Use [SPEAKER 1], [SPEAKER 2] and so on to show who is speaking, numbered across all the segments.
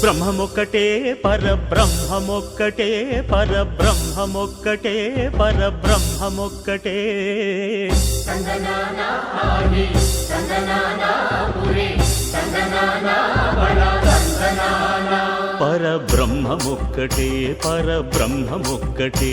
[SPEAKER 1] బ్రహ్మమొక్కటే పరబ్రహ్మమొక్కటే పరబ్రహ్మమొక్కటే పరబ్రహ్మమొక్కటే. పరబ్రహ్మమొక్కటే పరబ్రహ్మమొక్కటే.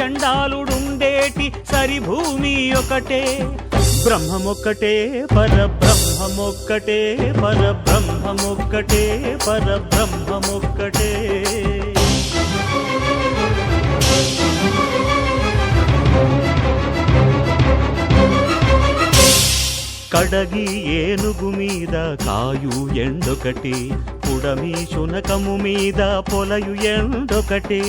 [SPEAKER 1] చండాలుడుండేటి సరి భూమి ఒకటే బ్రహ్మమొక్కటే పరబ్రహ్మమొక్కటే పరబ్రహ్మమొక్కటే పరబ్రహ్మమొక్కటే. కడగి ఏనుగు మీద కాయు ఎండొకటి పుడమి శునకము మీద పొలయు ఎండొకటి.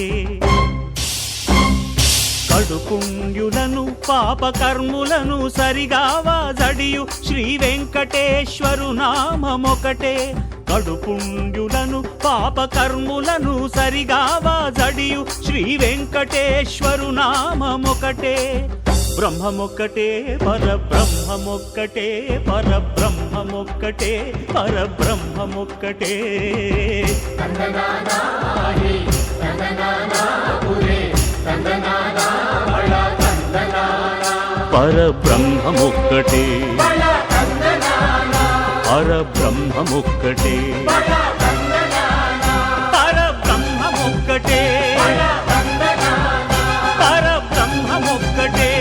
[SPEAKER 1] పడుపుణ్యులను పాపకర్ములను సరిగావా జడియు. శ్రీ వెంకటేశ్వరు నామమొకటే. కడుపుణ్యులను పాపకర్ములను సరిగావా జడియు. శ్రీ వెంకటేశ్వరు నామమొకటే. బ్రహ్మమొక్కటే పరబ్రహ్మమొక్కటే. పరబ్రహ్మముక్కటే. పరబ్రహ్మముక్కటే. పరబ్రహ్మముక్కటే. పరబ్రహ్మముక్కటే.